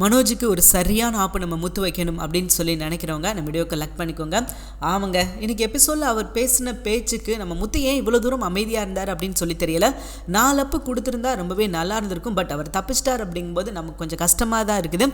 மனோஜுக்கு ஒரு சரியான ஆப்பு நம்ம முத்து வைக்கணும் அப்படின்னு சொல்லி நினைக்கிறவங்க நம்ம வீடியோக்கு லக் பண்ணிக்கோங்க. ஆமாங்க இன்றைக்கி எபிசோடில் அவர் பேசின பேச்சுக்கு நம்ம முத்து ஏன் இவ்வளோ தூரம் அமைதியாக இருந்தார் அப்படின்னு சொல்லி தெரியல. நாலப்பு கொடுத்துருந்தா ரொம்பவே நல்லா இருந்திருக்கும் பட் அவர் தப்பிச்சிட்டார் அப்படிங்கும்போது நமக்கு கொஞ்சம் கஷ்டமாக தான் இருக்குது.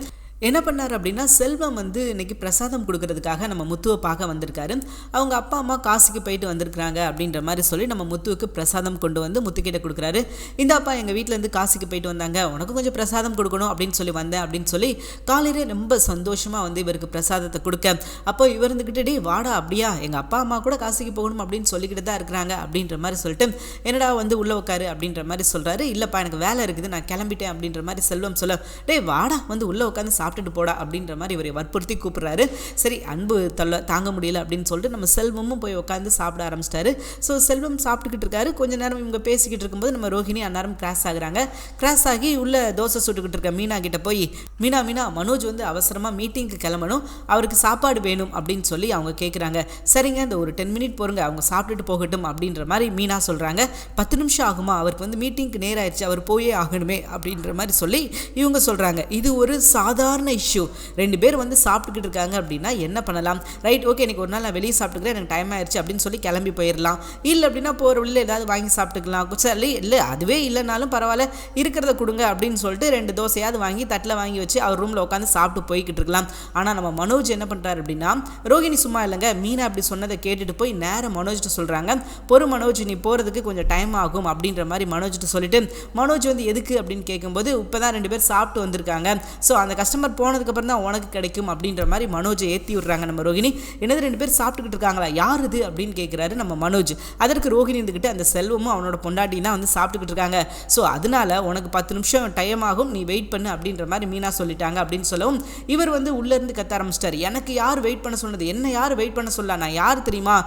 என்ன பண்ணார் அப்படின்னா செல்வம் வந்து இன்றைக்கி பிரசாதம் கொடுக்கறதுக்காக நம்ம முத்துவை பார்க்க வந்திருக்காரு. அவங்க அப்பா அம்மா காசுக்கு போயிட்டு வந்திருக்கிறாங்க அப்படின்ற மாதிரி சொல்லி நம்ம முத்துவுக்கு பிரசாதம் கொண்டு வந்து முத்துக்கிட்ட கொடுக்குறாரு. இந்த அப்பா எங்கள் வீட்டிலேருந்து காசுக்கு போயிட்டு வந்தாங்க. உனக்கு கொஞ்சம் பிரசாதம் கொடுக்கணும் அப்படின்னு சொல்லி வந்தேன் அப்படின்னு சொல்லி காலையிலே ரொம்ப சந்தோஷமாக வந்து இவருக்கு பிரசாதத்தை கொடுக்க. அப்போ இவர் இருந்துக்கிட்டு டேய் வாடா அப்படியா? எங்கள் அப்பா அம்மா கூட காசுக்கு போகணும் அப்படின்னு சொல்லிக்கிட்டு தான் இருக்கிறாங்க. அப்படின்ற மாதிரி சொல்லிட்டு என்னடா வந்து உள்ளே உட்காரு அப்படின்ற மாதிரி சொல்கிறாரு இல்லைப்பா எனக்கு வேலை இருக்குது. நான் கிளம்பிட்டேன். அப்படின்ற மாதிரி செல்வம் சொல்ல டே வாடா வந்து உள்ளே உட்காந்து சாப்பிட்டுட்டு போடா அப்படின்ற மாதிரி இவரை வற்புறுத்தி கூப்பிட்றாரு. சரி அன்பு தொல்ல தாங்க முடியல அப்படின்னு சொல்லிட்டு நம்ம செல்வமும் போய் உட்காந்து சாப்பிட ஆரம்பிச்சிட்டாரு. ஸோ செல்வம் சாப்பிட்டுக்கிட்டு இருக்காரு. கொஞ்ச நேரம் இவங்க பேசிக்கிட்டு இருக்கும்போது நம்ம ரோஹிணி அந்நேரம் கிராஸ் ஆகுறாங்க. கிராஸ் ஆகி உள்ள தோசை சுட்டுக்கிட்டு இருக்க மீனா கிட்ட போய் மீனா மீனா மனோஜ் வந்து அவசரமாக மீட்டிங்க்கு கிளம்பணும். அவருக்கு சாப்பாடு வேணும் அப்படின்னு சொல்லி அவங்க கேட்குறாங்க சரிங்க இந்த ஒரு டென் மினிட் போருங்க. அவங்க சாப்பிட்டுட்டு போகட்டும் அப்படின்ற மாதிரி மீனா சொல்கிறாங்க பத்து நிமிஷம் ஆகுமா? அவருக்கு வந்து மீட்டிங்க்கு நேரம் அவர் போயே ஆகணுமே அப்படின்ற மாதிரி சொல்லி இவங்க சொல்கிறாங்க இது ஒரு சாதாரண இஷ்யூ ரெண்டு பேர் வந்து சாப்பிட்டுக்கிட்டு இருக்காங்க அப்படின்னா என்ன பண்ணலாம்? ரைட் ஓகே எனக்கு ஒரு நாள் நான் வெளியே சாப்பிட்டுக்கிறேன் எனக்கு டைம் ஆயிடுச்சு அப்படின்னு சொல்லி கிளம்பி போயிடலாம் இல்லை அப்படின்னா போகிற வழியில் ஏதாவது வாங்கி சாப்பிட்டுக்கலாம். சரி இல்லை அதுவே இல்லைனாலும் பரவாயில்ல இருக்கிறத கொடுங்க அப்படின்னு சொல்லிட்டு ரெண்டு தோசையாவது வாங்கி தட்டில் வாங்கி வச்சு அவர் ரூமில் உட்காந்து சாப்பிட்டு போய்கிட்டு இருக்கலாம். ஆனால் நம்ம மனோஜ் என்ன பண்ணுறாரு அப்படின்னா ரோகிணி சும்மா இல்லைங்க மீனா அப்படி சொன்னதை கேட்டுட்டு போய் நேரம் மனோஜ்கிட்ட சொல்கிறாங்க பொறு மனோஜ் நீ போகிறதுக்கு கொஞ்சம் டைம் ஆகும் அப்படின்ற மாதிரி மனோஜ்கிட்ட சொல்லிட்டு மனோஜ் வந்து எதுக்கு அப்படின்னு கேட்கும்போது இப்போ தான் ரெண்டு பேர் சாப்பிட்டு வந்திருக்காங்க. ஸோ அந்த கஸ்டமர் போனதுக்கப்புறம் தான் உனக்கு கிடைக்கும் அப்படின்ற மாதிரி மனோஜை ஏற்றி விட்றாங்க நம்ம ரோகிணி என்னது ரெண்டு பேர் சாப்பிட்டுக்கிட்டு இருக்காங்களா? யார் இது அப்படின்னு கேட்குறாரு நம்ம மனோஜ். அதற்கு ரோஹிணி இருந்துக்கிட்டு அந்த செல்வமும் அவனோட பொண்டாட்டி தான் வந்து சாப்பிட்டுக்கிட்டு இருக்காங்க. ஸோ அதனால உனக்கு பத்து நிமிஷம் டைம் ஆகும் நீ வெயிட் பண்ணு அப்படின்ற மாதிரி மீனா சொல்லிட்டாங்க அப்படின்னு சொல்லவும் இவர் வந்து உள்ளேருந்து கத்த ஆரம்பிச்சிட்டாரு. எனக்கு யார் வெயிட் பண்ண சொன்னது? என்ன யார் வெயிட் பண்ண சொல்ல? நான் யார் தெரியுமா?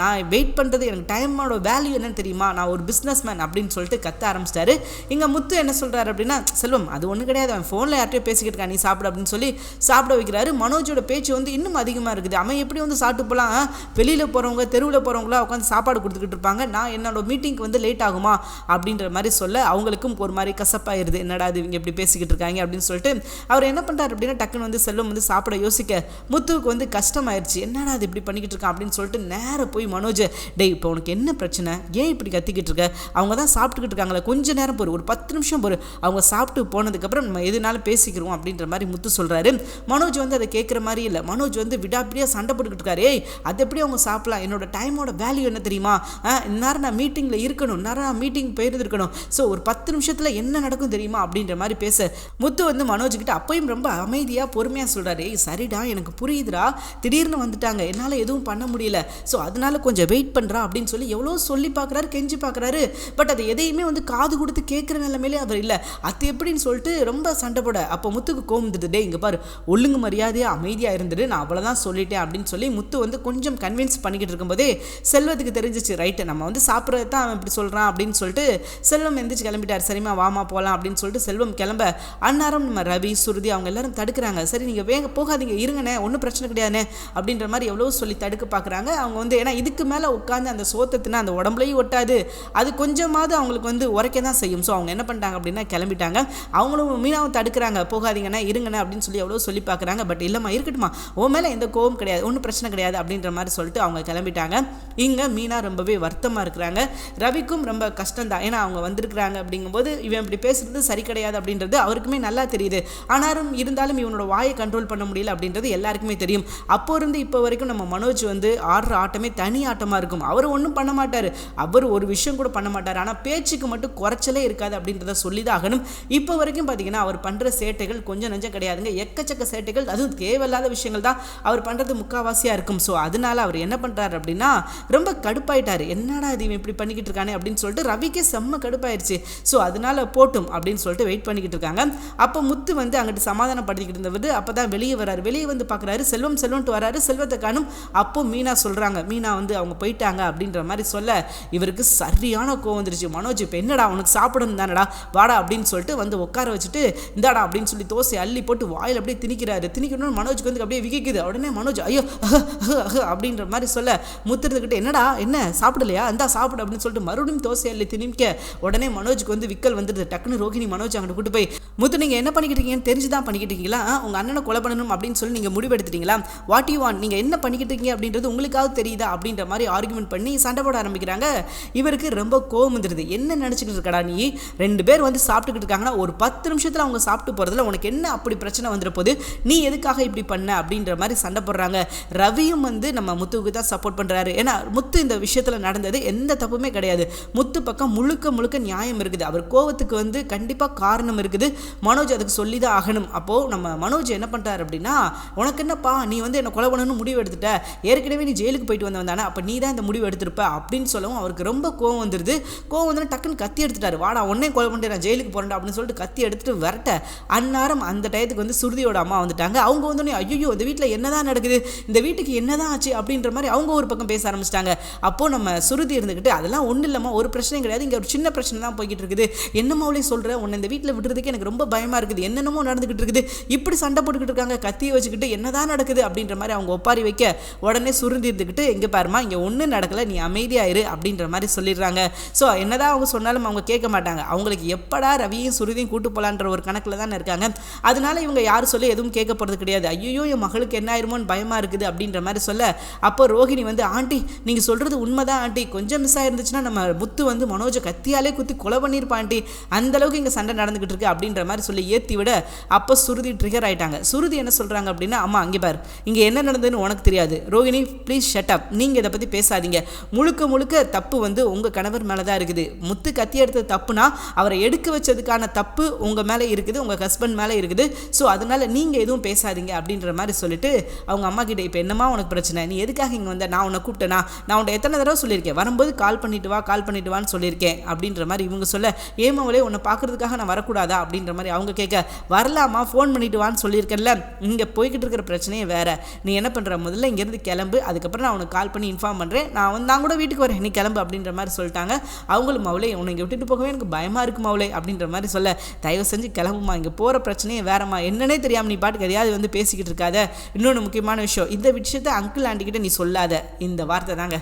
நான் வெயிட் பண்ணுறது எனக்கு டைமோட வேல்யூ என்னன்னு தெரியுமா? நான் ஒரு பிஸ்னஸ் மேன் அப்படின்னு சொல்லிட்டு கத்த ஆரம்பிச்சிட்டாரு. இங்கே முத்து என்ன சொல்கிறாரு அப்படின்னா செல்வம் அது ஒன்றும் கிடையாது. அவன் ஃபோனில் யார்கிட்டயோ பேசிக்கிட்டு இருக்கான். நீ சாப்பிட அப்படின்னு சொல்லி சாப்பிட வைக்கிறாரு. மனோஜோட பேச்சு வந்து இன்னும் அதிகமாக இருக்குது. அவன் எப்படி வந்து சாப்பிட்டு போகலாம் வெளியில் போகிறவங்க தெருவில் போகிறவங்களா உட்காந்து சாப்பாடு கொடுத்துக்கிட்டு இருப்பாங்க. நான் என்னோட மீட்டிங்க்கு வந்து லேட் ஆகுமா? அப்படின்ற மாதிரி சொல்ல அவங்களுக்கும் ஒரு மாதிரி கசப்பாயிருது. என்னடா இது இவங்க இப்படி பேசிக்கிட்டு இருக்காங்க அப்படின்னு சொல்லிட்டு அவர் என்ன பண்ணுறாரு அப்படின்னா டக்குன்னு வந்து செல்வம் வந்து சாப்பிட யோசிக்க முத்துவுக்கு வந்து கஷ்டமாயிருச்சு. என்னடா அது இப்படி பண்ணிக்கிட்டு இருக்கான் அப்படின்னு சொல்லிட்டு நேராக போய் மனோஜ் டேய் இப்போ உனக்கு என்ன பிரச்சனை? ஏன் இப்படி கத்திக்கிட்டு இருக்க? அவங்க தான் சாப்பிட்டுக்கிட்டு இருக்காங்களே கொஞ்ச நேரம் போகிற ஒரு பத்து நிமிஷம் பொறு அவங்க சாப்பிட்டு போனதுக்கப்புறம் நம்ம எதுனாலும் பேசிக்கிறோம். அப்படின்ற மாதிரி முத்து சொல்கிறாரு மனோஜ் வந்து அதை கேட்குற மாதிரி இல்லை. மனோஜ் வந்து விடாப்பிடியாக சண்டை போட்டுக்கிட்டு இருக்காரு. ஏய் அது எப்படி அவங்க சாப்பிடலாம்? என்னோட டைமோட வேல்யூ என்ன தெரியுமா? இந்நேரம் நான் மீட்டிங்கில் இருக்கணும். நேரம் நான் மீட்டிங் போயிருந்துருக்கணும் ஸோ ஒரு பத்து நிமிஷத்தில் என்ன நடக்கும் தெரியுமா? அப்படின்ற மாதிரி பேச. முத்து வந்து மனோஜ் கிட்ட அப்பயும் ரொம்ப அமைதியாக பொறுமையாக சொல்கிறாரு ஏய் சரிடா எனக்கு புரியுதுடா. திடீர்னு வந்துட்டாங்க. என்னால் எதுவும் பண்ண முடியல. ஸோ அதனால கொஞ்சம் வெயிட் பண்ணுறா அப்படின்னு சொல்லி எவ்வளோ சொல்லி பார்க்குறாரு கெஞ்சி பார்க்குறாரு பட் அதை எதையுமே வந்து காது கொடுத்து கேட்குற நிலைமையிலே அவர் இல்லை. அது எப்படின்னு சொல்லிட்டு ரொம்ப சண்டை போட. அப்போ முத்துக்கு கோம் வந்துட்டு இங்கே பாரு ஒழுங்கு மரியாதையாக அமைதியாக இருந்துட்டு நான் அவ்வளோதான் சொல்லிட்டேன் அப்படின்னு சொல்லி முத்து வந்து கொஞ்சம் கன்வின்ஸ் பண்ணிக்கிட்டு இருக்கும்போதே செல்வத்துக்கு தெரிஞ்சிச்சு ரைட்டு நம்ம வந்து சாப்பிட்றது தான் அவன் இப்படி சொல்கிறான் அப்படின்னு சொல்லிட்டு செல்வம் எந்திரிச்சு கிளம்பிட்டார். சரிம்மா வாமா போகலாம் அப்படின்னு சொல்லிட்டு செல்வம் கிளம்ப அந்நேரம் நம்ம ரவி சுருதி அவங்க எல்லாரும் தடுக்கிறாங்க. சரி நீங்கள் வேக போகாதீங்க இருங்கண்ணே ஒன்றும் பிரச்சனை கிடையாதுண்ணே அப்படின்ற மாதிரி எவ்வளோ சொல்லி தடுக்க பார்க்குறாங்க அவங்க வந்து ஏன்னா இதுக்கு மேலே உட்காந்து அந்த சோத்தத்தினா அந்த உடம்புலையும் ஒட்டாது. அது கொஞ்சமாவது அவங்களுக்கு வந்து உரைக்க தான் செய்யும். ஸோ அவங்க என்ன பண்ணிட்டாங்க அப்படின்னா கிளம்பிட்டாங்க. அவங்களும் மீனாவும் தடுக்கிறாங்க. போகாதீங்கண்ணே இருங்கண்ணே அப்படின்னு சொல்லி எவ்வளோ சொல்லி பார்க்குறாங்க. பட் இல்லைம்மா இருக்கட்டுமா உன் மேலே எந்த கோவம் கிடையாது ஒன்றும் பிரச்சனை கிடையாது அப்படின்ற மாதிரி சொல்லிட்டு அவங்க கிளம்பிட்டாங்க. இங்கே மீனா ரொம்பவே வருத்தமாக இருக்கிறாங்க. ரவிக்கும் ரொம்ப கஷ்டம் தான் ஏன்னா அவங்க வந்திருக்கிறாங்க அப்படிங்கும்போது இவன் இப்படி பேசுறது சரி கிடையாது அப்படின்றது அவருக்குமே நல்லா தெரியுது. ஆனாலும் இருந்தாலும் இவனோட வாயை கண்ட்ரோல் பண்ண முடியல அப்படின்றது எல்லாருக்குமே தெரியும். அப்போ இருந்து இப்போ வரைக்கும் நம்ம மனோஜ் வந்து ஆடுற ஆட்டமே தனி ஆட்டமாக இருக்கும். அவர் ஒன்றும் பண்ண மாட்டார். அவர் ஒரு விஷயம் கூட பண்ண மாட்டார். ஆனால் பேச்சுக்கு மட்டும் குறைச்சலே இருக்காது அப்படின்றத சொல்லி தான் ஆகணும். இப்போ வரைக்கும் பார்த்தீங்கன்னா அவர் பண்ணுற சேட்டைகள் கொஞ்சம் நஞ்ச கிடையாதுங்க. எக்கச்சக்க சேட்டைகள் அதுவும் தேவையில்லாத விஷயங்கள் தான் அவர் பண்ணுறது முக்காவாசியாக இருக்கும். ஸோ அதனால அவர் என்ன பண்ணுறாரு அப்படின்னா ரொம்ப கடுப்பாயிட்டார். என்னடா இது இவன் இப்படி பண்ணிக்கிட்டு இருக்கானே? அப்படின்னு சொல்லிட்டு ரவிக்கே செம்ம கடுப்பாயிருச்சு. ஸோ அதனால போட்டும் அப்படின்னு சொல்லிட்டு வெயிட் பண்ணிக்கிட்டு இருக்காங்க. அப்போ முத்து வந்து அங்கிட்டு சமாதானப்படுத்திக்கிட்டு இருந்தவர் அப்போ தான் வெளியே வராரு. வெளியே வந்து பார்க்குறாரு செல்வம் செல்வம்ட்டு வராரு. செல்வத்தை காணும். அப்போ மீனா சொல்கிறாங்க மீனா வந்து அவங்க போயிட்டாங்க. அப்படின்ற மாதிரி சொல்ல இவருக்கு சரியான கோவம் வந்துருச்சு. மனோஜ் இப்போ என்னடா உனக்கு சாப்பிடணும் தானடா? வாடா. அப்படின்னு சொல்லிட்டு வந்து உட்கார வச்சுட்டு இந்தாடா அப்படின்னு சொல்லி தோசை அள்ளி போட்டு வாயில் அப்படியே திணிக்கிறாரு. திணிக்கணும்னு மனோஜுக்கு வந்து அப்படியே விகிக்குது. உடனே மனோஜ் ஐயோ அஹ், அப்படின்ற மாதிரி சொல்ல முத்துறதுக்கிட்ட என்னடா என்ன சாப்பிடலையா? இந்தா சாப்பிடு அப்படின்னு சொல்லிட்டு மறுபடியும் தோசை அள்ளி திணிக்க உடனே மனோஜுக்கு வந்து விக்கல் வந்துடுது. டக்குன்னு ரோகிணி மனோஜ் அங்கிட்டு கூட்டு போய் முத்து நீங்கள் என்ன பண்ணிக்கிட்டு இருக்கீங்கன்னு தெரிஞ்சு தான் பண்ணிக்கிட்டு இருக்கீங்களா? உங்கள் அண்ணனை கொலை பண்ணணும் அப்படின்னு சொல்லி நீங்கள் முடிவெடுத்துட்டீங்களா? வாட் யூ வான் நீங்கள் என்ன பண்ணிக்கிட்டு இருக்கீங்க அப்படின்றது உங்களுக்காவது தெரியுதா? அப்படின்ற மாதிரி ஆர்குமெண்ட் பண்ணி சண்டை போட ஆரம்பிக்கிறாங்க. இவருக்கு ரொம்ப கோவம் வந்துடுது. என்ன நினச்சிக்கிட்டு இருக்கடா நீ? ரெண்டு பேர் வந்து சாப்பிட்டுக்கிட்டு இருக்காங்கன்னா ஒரு பத்து நிமிஷத்தில் அவங்க சாப்பிட்டு போகிறதுல உனக்கு என்ன அப்படி பிரச்சனை வந்துட போது நீ எதுக்காக இப்படி பண்ண? அப்படின்ற மாதிரி சண்டை போடுறாங்க. ரவியும் வந்து நம்ம முத்துவுக்கு தான் சப்போர்ட் பண்ணுறாரு ஏன்னா முத்து இந்த விஷயத்தில் நடந்தது எந்த தப்புமே கிடையாது. முத்து பக்கம் முழுக்க முழுக்க நியாயம் இருக்குது. அவர் கோவத்துக்கு வந்து கண்டிப்பாக காரணம் இருக்குது. மனோஜ் அதுக்கு சொல்லி தான் ஆகணும். அப்போது நம்ம மனோஜ் என்ன பண்ணுறாரு அப்படின்னா உனக்கு என்னப்பா? நீ வந்து என்னை கொலை பண்ணணும்னு முடிவு எடுத்துட்ட. ஏற்கனவே நீ ஜெயிலுக்கு போயிட்டு வந்தவன் தானே. அப்போ நீ தான் இந்த முடிவு எடுத்திருப்ப. அப்படின்னு சொல்லவும் அவருக்கு ரொம்ப கோவம் வந்துடுது கோவம் வந்து டக்குன்னு கத்தி எடுத்துட்டாரு. வாடா உடனே கொலை பண்ணிட்டு நான் ஜெயிலுக்கு போகிறேன் அப்படின்னு சொல்லிட்டு கத்தி எடுத்துட்டு விரட்ட. அந்நேரம் அந்த டைம் டயத்துக்கு வந்து சுருதியோட அம்மா வந்துட்டாங்க. அவங்க வந்தோடனே ஐயோ இந்த வீட்டில் என்னதான் நடக்குது? இந்த வீட்டுக்கு என்னதான் ஆச்சு? அப்படின்ற மாதிரி அவங்க ஒரு பக்கம் பேச ஆரம்பிச்சிட்டாங்க. அப்போ நம்ம சுருதி இருந்துக்கிட்டு அதெல்லாம் ஒன்றும் இல்லாமல் ஒரு பிரச்சனையும் கிடையாது. இங்கே ஒரு சின்ன பிரச்சனை தான் போய்கிட்டு இருக்குது. என்னமோ சொல்கிறேன் உன்னை இந்த வீட்டில் விடுறதுக்கு எனக்கு ரொம்ப பயமாக இருக்குது. என்னென்னமோ நடந்துக்கிட்டு இருக்குது. இப்படி சண்டை போட்டுக்கிட்டு இருக்காங்க. கத்தியை வச்சுக்கிட்டு என்னதான் நடக்குது? அப்படின்ற மாதிரி அவங்க ஒப்பாரி வைக்க உடனே சுருந்தி இருந்துக்கிட்டு எங்கே பாருமா இங்கே ஒன்றும் நடக்கலை. நீ அமைதியாயிரு. அப்படின்ற மாதிரி சொல்லிடுறாங்க. ஸோ என்னதான் அவங்க சொன்னாலும் அவங்க கேட்க மாட்டாங்க. அவங்களுக்கு எப்படா ரவியும் சுருதியும் கூட்டு போகலான்ற ஒரு கணக்கில் தானே இருக்காங்க. அதனால இவங்க யார் சொல்லி எதுவும் கேட்க போகிறது கிடையாது. ஐயோ என் மகளுக்கு என்ன ஆயிருமோன்னு பயமாக இருக்குது அப்படின்ற மாதிரி சொல்ல அப்போ ரோகிணி வந்து ஆண்டி நீங்கள் சொல்கிறது உண்மைதான் ஆண்டி. கொஞ்சம் மிஸ் ஆயிருந்துச்சுன்னா நம்ம முத்து வந்து மனோஜை கத்தியாலே குத்தி கொலை பண்ணியிருப்பான் ஆண்டி. அந்த அளவுக்கு இங்கே சண்டை நடந்துக்கிட்டு இருக்கு அப்படின்ற மாதிரி சொல்லி ஏற்றி விட அப்போ சுருதி ட்ரிகர் ஆயிட்டாங்க. சுருதி என்ன சொல்கிறாங்க அப்படின்னா அம்மா அங்கே பார். இங்கே என்ன நடந்ததுன்னு உனக்கு தெரியாது. ரோகிணி ப்ளீஸ் ஷட் அப் நீங்கள் இதை பற்றி பேசாதீங்க. முழுக்க முழுக்க தப்பு வந்து உங்கள் கணவர் மேலே தான் இருக்குது. முத்து கத்தி எடுத்தது தப்புனா அவரை எடுக்க வச்சதுக்கான தப்பு உங்கள் மேலே இருக்குது. உங்கள் ஹஸ்பண்ட் மேலே இருக்குது. ஸோ அதனால் நீங்கள் எதுவும் பேசாதீங்க அப்படின்ற மாதிரி சொல்லிட்டு அவங்க அம்மா கிட்ட இப்போ என்னம்மா உனக்கு பிரச்சனை? நீ எதுக்காக இங்கே வந்த? நான் உன்னை கூப்பிட்டேனா? நான் உன்னை எத்தனை தடவை சொல்லியிருக்கேன்? வரும்போது கால் பண்ணிட்டு வா கால் பண்ணிட்டு வான்னு சொல்லியிருக்கேன். அப்படின்ற மாதிரி இவங்க சொல்ல ஏமாவளே உன்னை பார்க்கறதுக்காக நான் வரக்கூடாதா? அப்படின்ற மாதிரி அவங்க கேட்க வரலாமா? ஃபோன் பண்ணிட்டு வான்னு சொல்லியிருக்கேன்ல. இங்கே போய்கிட்டு இருக்கிற பிரச்சனையே வேறு. நீ என்ன பண்ணுற முதல்ல இங்கேருந்து கிளம்பு. அதுக்கப்புறம் நான் உனக்கு கால் பண்ணி இன்ஃபார்ம் பண்ணுறேன் நான் வந்து நான் கூட வீட்டுக்கு வரேன். நீ கிளம்பு. அப்படின்ற மாதிரி சொல்லிட்டாங்க. அவங்களும் மவளே உன்னை இங்கே விட்டுட்டு போகவே எனக்கு பயமாக இருக்கு மவளே. அப்படின்ற மாதிரி சொல்ல தயவு செஞ்சு கிளம்புமா இங்கே போகிற பிரச்சனையே வேறம்மா என்னன்னே தெரியாமல் நீ பாட்டுக்கு எதையாவது வந்து பேசிக்கிட்டு இருக்காத. இன்னொன்று முக்கியமான விஷயம் இந்த விஷயத்த அங்கிள் ஆண்டிக்கிட்ட நீ சொல்லாத. இந்த வார்த்தை தாங்க.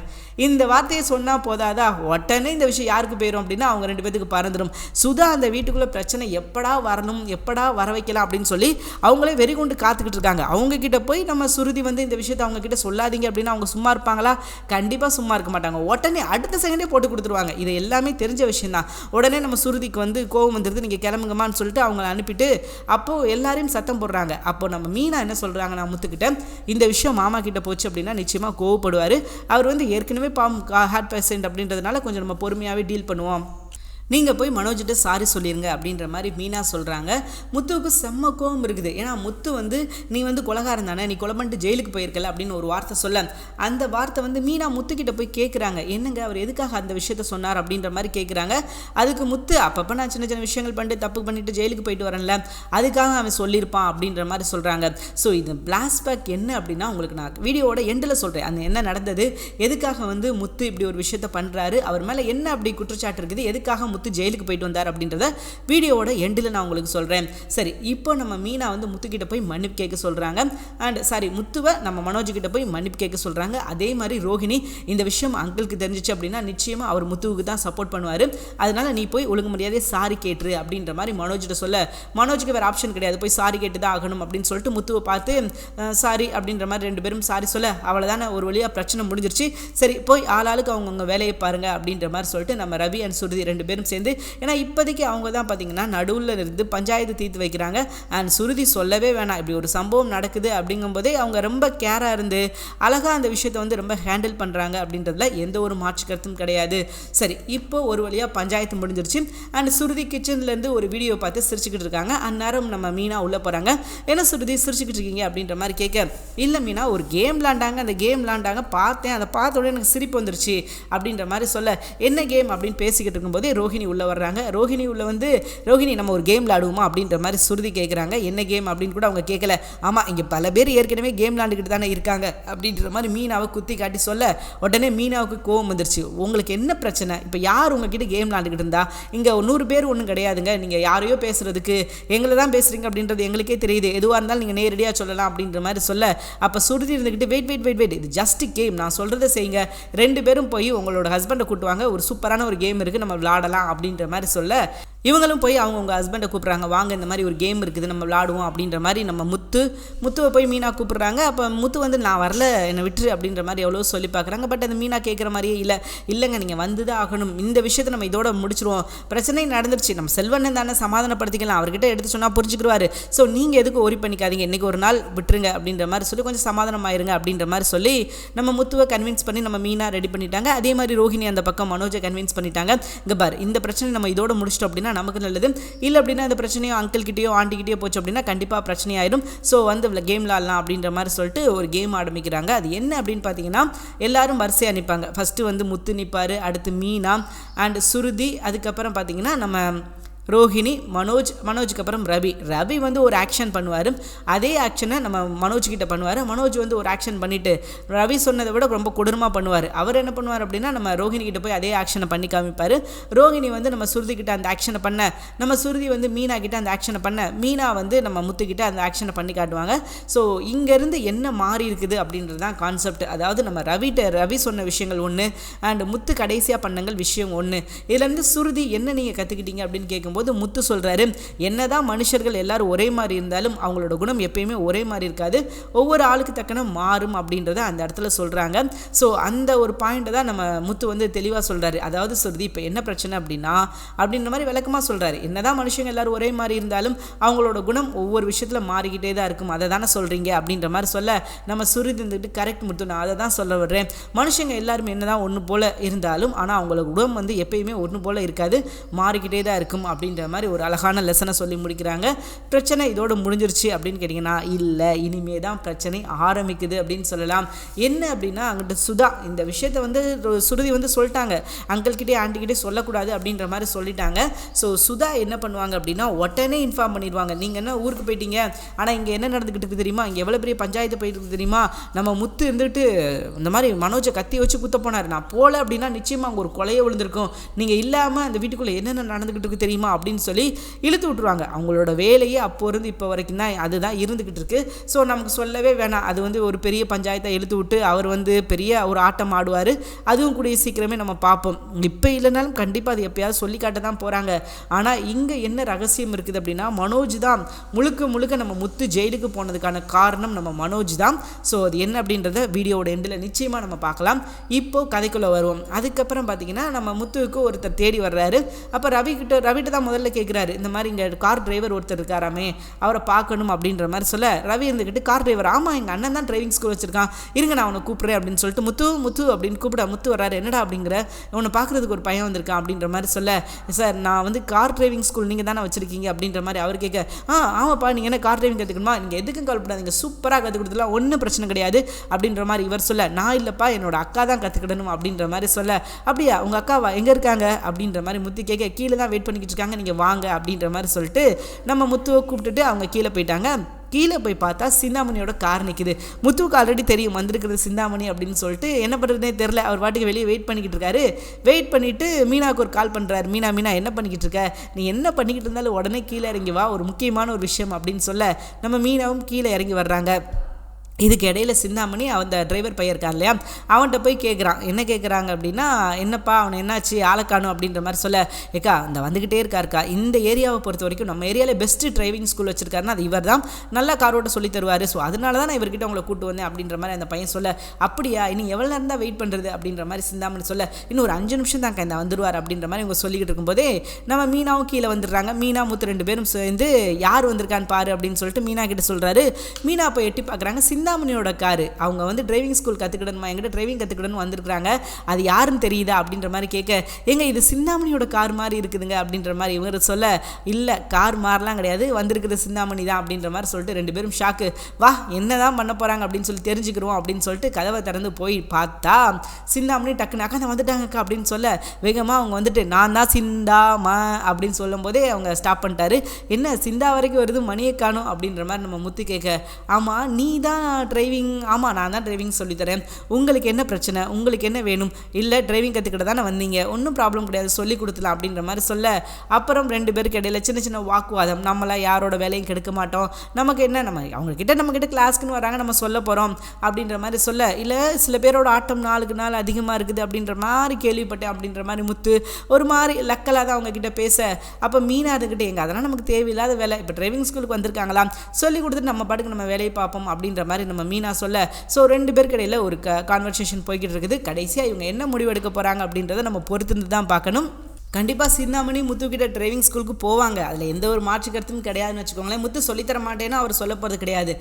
இந்த வார்த்தையை சொன்னால் போதாதா? உடனே இந்த விஷயம் யாருக்கு போயிடும் அப்படின்னா அவங்க ரெண்டு பேத்துக்கு பறந்துடும் சுதா அந்த வீட்டுக்குள்ளே பிரச்சனை எப்படா வரணும் எப்படா வர வைக்கலாம் அப்படின்னு சொல்லி அவங்களே வெறி கொண்டு காத்துக்கிட்டு இருக்காங்க. அவங்க கிட்ட போய் நம்ம சுருதி வந்து இந்த விஷயத்தை அவங்க கிட்ட சொல்லாதீங்க அப்படின்னா அவங்க சும்மா இருப்பாங்களா? கண்டிப்பாக சும்மா இருக்க மாட்டாங்க. உடனே அடுத்த செகண்டே போட்டு கொடுத்துருவாங்க. இது எல்லாமே தெரிஞ்ச விஷயம் தான் உடனே நம்ம சுருதிக்கு வந்து கோவம் வந்துடுது நீங்கள் கிளம்புங்கம்மான்னு சொல்லிட்டு அவங்கள அனுப்பிட்டு அப்போது எல்லாரையும் சத்தம் போடுறாங்க. அப்போ நம்ம மீனா என்ன சொல்கிறாங்க நான் முத்துக்கிட்ட இந்த விஷயம் மாமா கிட்ட போச்சு அப்படின்னா நிச்சயமாக கோவப்படுவார். அவர் வந்து ஏற்கனவே பாம் ஹார்ட் பேஷண்ட் அப்படின்றதுனால கொஞ்சம் நம்ம பொறுமையாகவே டீல் பண்ணுவோம். நீங்கள் போய் மனோஜிட்ட சாரி சொல்லிடுங்க அப்படின்ற மாதிரி மீனா சொல்கிறாங்க முத்துவுக்கு செம்ம கோவம் இருக்குது. ஏன்னா முத்து வந்து நீ வந்து கொலகாரம் தானே நீ கொலை பண்ணிட்டு ஜெயிலுக்கு போயிருக்கல அப்படின்னு ஒரு வார்த்தை சொல்ல. அந்த வார்த்தை வந்து மீனா முத்துக்கிட்ட போய் கேட்குறாங்க என்னங்க அவர் எதுக்காக அந்த விஷயத்த சொன்னார் அப்படின்ற மாதிரி கேட்குறாங்க அதுக்கு முத்து அப்பப்போ நான் சின்ன சின்ன விஷயங்கள் பண்ணிட்டு தப்பு பண்ணிட்டு ஜெயிலுக்கு போயிட்டு வரேன்ல. அதுக்காக அவன் சொல்லியிருப்பான் அப்படின்ற மாதிரி சொல்கிறாங்க ஸோ இது பிளாஸ்பேக் என்ன அப்படின்னா உங்களுக்கு நான் வீடியோவோட எண்டில் சொல்கிறேன் அந்த என்ன நடந்தது எதுக்காக வந்து முத்து இப்படி ஒரு விஷயத்த பண்ணுறாரு அவர் மேலே என்ன அப்படி குற்றச்சாட்டு இருக்குது எதுக்காக முத்து ஜெயிலுக்கு போயிட்டு வந்தார் அப்படின்றத வீடியோவோட எண்டில் நான் உங்களுக்கு சொல்கிறேன் சரி இப்போ நம்ம மீனா வந்து முத்துக்கிட்ட போய் மன்னிப்பு கேட்க சொல்கிறாங்க அண்ட் சாரி முத்துவை நம்ம மனோஜ் கிட்ட போய் மன்னிப்பு கேட்க சொல்கிறாங்க அதே மாதிரி ரோஹிணி இந்த விஷயம் அங்கிளுக்கு தெரிஞ்சிச்சு அப்படின்னா நிச்சயமாக அவர் முத்துவுக்கு தான் சப்போர்ட் பண்ணுவார். அதனால நீ போய் ஒழுங்கு மரியாதையே சாரி கேட்டுரு அப்படின்ற மாதிரி மனோஜ்கிட்ட சொல்ல. மனோஜுக்கு வேறு ஆப்ஷன் கிடையாது. போய் சாரி கேட்டு தான் ஆகணும் அப்படின்னு சொல்லிட்டு முத்துவை பார்த்து சாரி அப்படின்ற மாதிரி ரெண்டு பேரும் சாரி சொல்ல அவ்வளோதானே ஒரு வழியாக பிரச்சனை முடிஞ்சிருச்சு. சரி போய் ஆளாளுக்கு அவங்கவுங்க வேலையை பாருங்க அப்படின்ற மாதிரி சொல்லிட்டு நம்ம ரவி அண்ட் சுருதி ரெண்டு பேரும் சேர்ந்து ஏன்னா இப்போதைக்கு அவங்க தான் பார்த்தீங்கன்னா நடுவில் இருந்து பஞ்சாயத்து தீர்த்து வைக்கிறாங்க. அண்ட் சுருதி சொல்லவே வேணாம். இப்படி ஒரு சம்பவம் நடக்குது அப்படிங்கும்போதே அவங்க ரொம்ப கேராக இருந்து அழகாக அந்த விஷயத்தை வந்து ரொம்ப ஹேண்டில் பண்ணுறாங்க அப்படின்றதுல எந்த ஒரு மாற்று கருத்தும் கிடையாது. சரி இப்போ ஒரு வழியாக பஞ்சாயத்து முடிஞ்சிருச்சு. அண்ட் சுருதி கிச்சன்லேருந்து ஒரு வீடியோ பார்த்து சிரிச்சுக்கிட்டு இருக்காங்க. அந்நேரம் நம்ம மீனா உள்ளே போகிறாங்க என்ன சுருதி சிரிச்சுக்கிட்டு இருக்கீங்க அப்படின்ற மாதிரி கேட்க இல்லை மீனா ஒரு கேம் விளாண்டாங்க. அந்த கேம் விளாண்டாங்க. பார்த்தேன். அதை பார்த்த உடனே எனக்கு சிரிப்பு வந்துருச்சு. அப்படின்ற மாதிரி சொல்ல என்ன கேம் அப்படின்னு பேசிக்கிட்டு இருக்கும்போதே ரோஹிணி ரோஹிணி உள்ளே வர்றாங்க. ரோஹிணி உள்ள வந்து ரோஹிணி நம்ம ஒரு கேம் விளாடுவோமா அப்படின்ற மாதிரி சுருதி கேட்குறாங்க என்ன கேம் அப்படின்னு கூட அவங்க கேட்கல ஆமாம் இங்கே பல பேர் ஏற்கனவே கேம் விளாண்டுக்கிட்டு தானே இருக்காங்க. அப்படின்ற மாதிரி மீனாவை குத்தி காட்டி சொல்ல உடனே மீனாவுக்கு கோவம் வந்துருச்சு. உங்களுக்கு என்ன பிரச்சனை? இப்போ யார் உங்ககிட்ட கேம் விளாண்டுக்கிட்டு இருந்தா? இங்கே நூறு பேர் ஒன்றும் கிடையாதுங்க. நீங்கள் யாரையோ பேசுறதுக்கு எங்களை தான் பேசுகிறீங்க அப்படின்றது எங்களுக்கே தெரியுது. எதுவாக இருந்தாலும் நீங்கள் நேரடியாக சொல்லலாம். அப்படின்ற மாதிரி சொல்ல அப்போ சுருதி இருந்துக்கிட்டு வெயிட் வெயிட் வெயிட் வெயிட் இது ஜஸ்ட் கேம் நான் சொல்கிறத செய்யுங்க. ரெண்டு பேரும் போய் உங்களோட ஹஸ்பண்டை கூட்டுவாங்க. ஒரு சூப்பரான ஒரு கேம் இருக்குது நம்ம விளாடலாம் அப்படின்ற மாதிரி சொல்ல இவங்களும் போய் அவங்க உங்கள் ஹஸ்பண்டை கூப்பிட்றாங்க வாங்க இந்த மாதிரி ஒரு கேம் இருக்குது நம்ம விளாடுவோம் அப்படின்ற மாதிரி நம்ம முத்து முத்துவை போய் மீனா கூப்பிட்றாங்க. அப்போ முத்து வந்து நான் வரல என்னை விட்டுரு அப்படின்ற மாதிரி எவ்வளோ சொல்லி பார்க்குறாங்க. பட் அந்த மீனா கேட்குற மாதிரியே இல்லை. இல்லைங்க நீங்கள் வந்து தான் ஆகணும். இந்த விஷயத்தை நம்ம இதோட முடிச்சிருவோம். பிரச்சனை நடந்துருச்சு. நம்ம செல்வண்ணன் தானே சமாதானப்படுத்திக்கலாம். அவர்கிட்ட எடுத்து சொன்னால் புரிஞ்சுக்கிடுவார் ஸோ நீங்கள் எதுக்கு ஒரி பண்ணிக்காதீங்க. இன்றைக்கி ஒரு நாள் விட்டுருங்க அப்படின்ற மாதிரி சொல்லி கொஞ்சம் சமாதானம் ஆயிருங்க அப்படின்ற மாதிரி சொல்லி நம்ம முத்துவை கன்வின்ஸ் பண்ணி நம்ம மீனா ரெடி பண்ணிட்டாங்க. அதே மாதிரி ரோஹிணி அந்த பக்கம் மனோஜை கன்வின்ஸ் பண்ணிட்டாங்க. இங்கே பார் இந்த பிரச்சனை நம்ம இதோட முடிச்சிட்டோம் அப்படின்னா நமக்கு நல்லது. இல்லை அப்படின்னா அந்த பிரச்சனையோ அங்கிள்கிட்டயோ கிட்டேயோ போச்சு அப்படின்னா கண்டிப்பாக பிரச்சனையாயிடும் ஸோ வந்து கேம் விளாட்லாம் அப்படின்ற மாதிரி சொல்லிட்டு ஒரு கேம் ஆரம்பிக்கிறாங்க. அது என்ன அப்படின்னு பார்த்தீங்கன்னா எல்லாரும் வரிசையாக நிற்பாங்க ஃபஸ்ட்டு வந்து முத்து நிற்பார் அடுத்து மீனா அண்ட் சுருதி. அதுக்கப்புறம் பார்த்தீங்கன்னா நம்ம ரோஹிணி மனோஜ் மனோஜுக்கு அப்புறம் ரவி. ரவி வந்து ஒரு ஆக்ஷன் பண்ணுவார். அதே ஆக்ஷனை நம்ம மனோஜ் கிட்ட பண்ணுவார். மனோஜ் வந்து ஒரு ஆக்ஷன் பண்ணிவிட்டு ரவி சொன்னதை விட ரொம்ப கொடூரமாக பண்ணுவார். அவர் என்ன பண்ணுவார் அப்படின்னா நம்ம ரோஹிணி கிட்ட போய் அதே ஆக்ஷனை பண்ணி காமிப்பார். ரோஹிணி வந்து நம்ம சுருதி கிட்ட அந்த ஆக்ஷனை பண்ண நம்ம சுருதி வந்து மீனா கிட்ட அந்த ஆக்ஷனை பண்ண மீனா வந்து நம்ம முத்துக்கிட்ட அந்த ஆக்ஷனை பண்ணி காட்டுவாங்க. ஸோ இங்கேருந்து என்ன மாறி இருக்குது அப்படின்றது தான் கான்செப்ட் அதாவது நம்ம ரவிட்ட ரவி சொன்ன விஷயங்கள் ஒன்று அண்ட் முத்து கடைசியாக பண்ணங்கள் விஷயம் ஒன்று இதுலேருந்து சுருதி என்ன நீங்கள் கற்றுக்கிட்டீங்க அப்படின்னு கேட்கும்போது முத்து சொல்கிறாரு என்னதான் மனுஷர்கள் எல்லாரும் ஒரே மாதிரி இருந்தாலும் அவங்களோட குணம் எப்பயுமே ஒரே மாதிரி இருக்காது. ஒவ்வொரு ஆளுக்கு தக்கன மாறும் அப்படின்றத அந்த இடத்துல சொல்கிறாங்க ஸோ அந்த ஒரு பாயிண்ட்டை தான் நம்ம முத்து வந்து தெளிவாக சொல்கிறாரு அதாவது சுருதி இப்போ என்ன பிரச்சனை அப்படின்னா அப்படின்ற மாதிரி விளக்கமாக சொல்கிறாரு என்னதான் மனுஷங்க எல்லாரும் ஒரே மாதிரி இருந்தாலும் அவங்களோட குணம் ஒவ்வொரு விஷயத்தில் மாறிக்கிட்டே தான் இருக்கும். அதை தானே சொல்கிறீங்க அப்படின்ற மாதிரி சொல்ல நம்ம சுருதி இருந்துட்டு கரெக்ட் முத்து நான் அதை தான் சொல்ல வர்றேன். மனுஷங்க எல்லாருமே என்னதான் ஒன்று போல் இருந்தாலும் ஆனால் அவங்களோட குணம் வந்து எப்பயுமே ஒன்று போல் இருக்காது. மாறிக்கிட்டே தான் இருக்கும் அப்படின்ற மாதிரி ஒரு அழகான லெசனை சொல்லி முடிக்கிறாங்க. பிரச்சனை இதோடு முடிஞ்சிருச்சு அப்படின்னு கேட்டிங்கன்னா இல்லை இனிமே தான் பிரச்சனை ஆரம்பிக்குது அப்படின்னு சொல்லலாம். என்ன அப்படின்னா அங்கிட்ட சுதா இந்த விஷயத்த வந்து சுருதி வந்து சொல்லிட்டாங்க. அங்கிள்கிட்டே ஆண்டிக்கிட்டே சொல்லக்கூடாது அப்படின்ற மாதிரி சொல்லிட்டாங்க. ஸோ சுதா என்ன பண்ணுவாங்க அப்படின்னா உடனே இன்ஃபார்ம் பண்ணிடுவாங்க. நீங்கள் என்ன ஊருக்கு போயிட்டீங்க? ஆனால் இங்கே என்ன நடந்துக்கிட்டு இருக்குது தெரியுமா? இங்கே எவ்வளோ பெரிய பஞ்சாயத்து போயிட்டு இருக்குது தெரியுமா? நம்ம முத்து இருந்துட்டு இந்த மாதிரி மனோஜை கத்தி வச்சு குத்த போனார். நான் போகல அப்படின்னா நிச்சயமாக அங்கே ஒரு கொலையை விழுந்திருக்கும். நீங்கள் இல்லாமல் அந்த வீட்டுக்குள்ளே என்னென்ன நடந்துக்கிட்டு இருக்கு தெரியுமா? அப்படின்னு சொல்லி இழுத்து விட்ருவாங்க அவங்களோட வேலையே அப்போ இருந்து இப்போ வரைக்கும் தான் அதுதான் இருந்துக்கிட்டு இருக்கு. ஸோ நமக்கு சொல்லவே வேணாம். அது வந்து ஒரு பெரிய பஞ்சாயத்தை இழுத்து விட்டு அவர் வந்து பெரிய ஒரு ஆட்டம் ஆடுவார். அதுவும் கூடிய சீக்கிரமே நம்ம பார்ப்போம். இப்போ இல்லைனாலும் கண்டிப்பாக அது எப்பயாவது சொல்லி காட்ட தான் போகிறாங்க ஆனால் இங்கே என்ன ரகசியம் இருக்குது அப்படின்னா மனோஜ் தான் முழுக்க முழுக்க நம்ம முத்து ஜெயிலுக்கு போனதுக்கான காரணம் நம்ம மனோஜ் தான். ஸோ அது என்ன அப்படின்றத வீடியோவோட எண்டில் நிச்சயமாக நம்ம பார்க்கலாம். இப்போ கதைக்குள்ளே வருவோம். அதுக்கப்புறம் பார்த்தீங்கன்னா நம்ம முத்துவுக்கு ஒருத்தர் தேடி வர்றாரு. அப்போ ரவி கிட்ட ரவிட்ட தான் முதல்ல கேட்குறாரு இந்த மாதிரி இங்கே கார் டிரைவர் ஒருத்தர் இருக்காராமே அவரை பார்க்கணும் அப்படின்ற மாதிரி சொல்ல ரவி இருந்துக்கிட்டு கார் டிரைவர் ஆமாம் எங்கள் அண்ணன் தான் டிரைவிங் ஸ்கூல் வச்சிருக்கான். இருங்க நான் அவனை கூப்பிட்றேன் அப்படின்னு சொல்லிட்டு முத்து முத்து அப்படின்னு கூப்பிட முத்து வர்றாரு. என்னடா அப்படிங்கிற? உன்னை பார்க்குறதுக்கு ஒரு பையன் வந்திருக்கான் அப்படின்ற மாதிரி சொல்ல சார் நான் வந்து கார் டிரைவிங் ஸ்கூல் நீங்கள் தானே வச்சிருக்கீங்க அப்படின்ற மாதிரி அவர் கேட்க ஆ ஆமாப்பா நீங்கள் என்ன கார் டிரைவிங் கற்றுக்கணுமா நீங்கள் எதுக்கும் கவலைப்படாதீங்க. சூப்பராக கற்றுக் கொடுத்துலாம் ஒன்றும் பிரச்சனை கிடையாது அப்படின்ற மாதிரி இவர் சொல்ல நான் இல்லைப்பா என்னோட அக்கா தான் கற்றுக்கிடணும் அப்படின்ற மாதிரி சொல்ல அப்படியா உங்கள் அக்காவா எங்கே இருக்காங்க? அப்படின்ற மாதிரி முத்து கேட்க கீழே தான் வெயிட் பண்ணிக்கிட்டு இருக்காங்க. நீங்கள் வாங்க அப்படின்ற மாதிரி சொல்லிட்டு நம்ம முத்துவை கூப்பிட்டுட்டு அவங்க கீழே போயிட்டாங்க. கீழே போய் பார்த்தா சிந்தாமணியோட கார் நிற்குது முத்துவுக்கு ஆல்ரெடி தெரியும் வந்திருக்கிறது சிந்தாமணி அப்படின்னு சொல்லிட்டு என்ன பண்ணுறதுனே தெரில அவர் பாட்டுக்கு வெளியே வெயிட் பண்ணிக்கிட்டு இருக்காரு. வெயிட் பண்ணிவிட்டு மீனாவுக்கு ஒரு கால் பண்ணுறாரு மீனா மீனா என்ன பண்ணிக்கிட்டு இருக்க? நீ என்ன பண்ணிக்கிட்டு இருந்தாலும் உடனே கீழே இறங்கி வா. ஒரு முக்கியமான ஒரு விஷயம் அப்படின்னு சொல்ல நம்ம மீனாவும் கீழே இறங்கி வர்றாங்க. இதுக்கு இடையில சிந்தாமணி அந்த டிரைவர் பையன் இருக்கான் இல்லையா? அவன்கிட்ட போய் கேட்குறான் என்ன கேட்குறாங்க அப்படின்னா என்னப்பா அவனை என்னாச்சு ஆளக்கானு அப்படின்ற மாதிரி சொல்ல ஏக்கா இந்த வந்துக்கிட்டே இருக்காருக்கா. இந்த ஏரியாவை பொறுத்த வரைக்கும் நம்ம ஏரியாவில் பெஸ்ட்டு டிரைவிங் ஸ்கூல் வச்சிருக்காருன்னா அது இவர் தான். நல்லா கார் ஓட்ட சொல்லி தருவார். ஸோ அதனால தான் நான் இவர்கிட்ட உங்களை கூட்டு வந்தேன் அப்படின்ற மாதிரி அந்த பையன் சொல்ல அப்படியா இனி எவ்வளோ நேரம் தான் வெயிட் பண்ணுறது அப்படின்ற மாதிரி சிந்தாமணி சொல்ல இன்னும் ஒரு அஞ்சு நிமிஷம் தான் இந்த வந்துருவார் அப்படின்ற மாதிரி இவங்க சொல்லிக்கிட்டு இருக்கும்போதே நம்ம மீனாவும் கீழே வந்துடுறாங்க. மீனா மூத்து ரெண்டு பேரும் சேர்ந்து யார் வந்திருக்கான்னு பாரு அப்படின்னு சொல்லிட்டு மீனா கிட்ட சொல்கிறாரு மீனா போய் எட்டி பார்க்குறாங்க சிந்தாமணியோட காரு. அவங்க வந்து டிரைவிங் ஸ்கூல் கற்றுக்கிடணுமா எங்கிட்ட டிரைவிங் கற்றுக்கிடணும் வந்திருக்கிறாங்க. அது யாருன்னு தெரியுதா? அப்படின்ற மாதிரி கேட்க ஏங்க இது சிந்தாமணியோட கார் மாதிரி இருக்குதுங்க. அப்படின்ற மாதிரி இவங்க சொல்ல இல்லை கார் மாதிரிலாம் கிடையாது. வந்திருக்கிற சிந்தாமணி தான். அப்படின்ற மாதிரி சொல்லிட்டு ரெண்டு பேரும் ஷாக்கு வா என்ன தான் பண்ண போகிறாங்க அப்படின்னு சொல்லி தெரிஞ்சுக்கிறோம் அப்படின்னு சொல்லிட்டு கதவை திறந்து போய் பார்த்தா சிந்தாமணி டக்குன்னு அக்கா வந்துட்டாங்கக்கா. அப்படின்னு சொல்ல வேகமாக அவங்க வந்துட்டு நான் தான் சிந்தாமா? அப்படின்னு சொல்லும் போதே அவங்க ஸ்டாப் பண்ணிட்டாரு. என்ன சிந்தா வரைக்கும் வருது? மணியை காணும். அப்படின்ற மாதிரி நம்ம முத்து கேட்க ஆமாம் நீ தான் டிரைவிங் ஆமாம் நான் தான் டிரைவிங் சொல்லித்தரேன் உங்களுக்கு என்ன பிரச்சனை? உங்களுக்கு என்ன வேணும்? இல்லை டிரைவிங் கற்றுக்கிட்ட தானே வந்தீங்க? ஒன்றும் ப்ராப்ளம் கிடையாது. சொல்லி கொடுத்துலாம் அப்படின்ற மாதிரி சொல்ல. அப்புறம் ரெண்டு பேருக்கு இடையில சின்ன சின்ன வாக்குவாதம். நம்மளாம் யாரோட வேலையும் கெடுக்க மாட்டோம். நமக்கு என்ன? நம்ம அவங்கக்கிட்ட நம்மக்கிட்ட கிளாஸ்க்குன்னு வராங்க. நம்ம சொல்ல போகிறோம் அப்படின்ற மாதிரி சொல்ல. இல்லை சில பேரோட ஆட்டம் நாளுக்கு நாள் அதிகமாக இருக்குது அப்படின்ற மாதிரி கேள்விப்பட்டேன் அப்படின்ற மாதிரி முத்து. ஒரு மாதிரி லக்கலாக தான் அவங்கக்கிட்ட பேச. அப்போ மீனா இருக்கிட்ட எங்க அதெல்லாம் நமக்கு தேவையில்லாத வேலை. இப்போ டிரைவிங் ஸ்கூலுக்கு வந்திருக்காங்களாம். சொல்லி கொடுத்துட்டு நம்ம பாட்டுக்கு நம்ம வேலையை பார்ப்போம். அப்படின்ற மாதிரி நம்ம மீனா சொல்ல ஸோ ரெண்டு பேருக்கு கடையில் ஒரு க கான்வர்சேஷன் போய்கிட்டு இருக்குது. கடைசியாக இவங்க என்ன முடிவெடுக்க போகிறாங்க அப்படின்றத நம்ம பொறுத்திருந்து தான் பார்க்கணும். கண்டிப்பாக சிந்தாமணி முத்துக்கிட்ட டிரைவிங் ஸ்கூலுக்கு போவாங்க. அதில் எந்த ஒரு மாற்று கருத்தும் கிடையாதுன்னு வச்சுக்கோங்களேன். முத்து சொல்லித்தர மாட்டேன்னு அவர் சொல்ல போகிறது கிடையாது.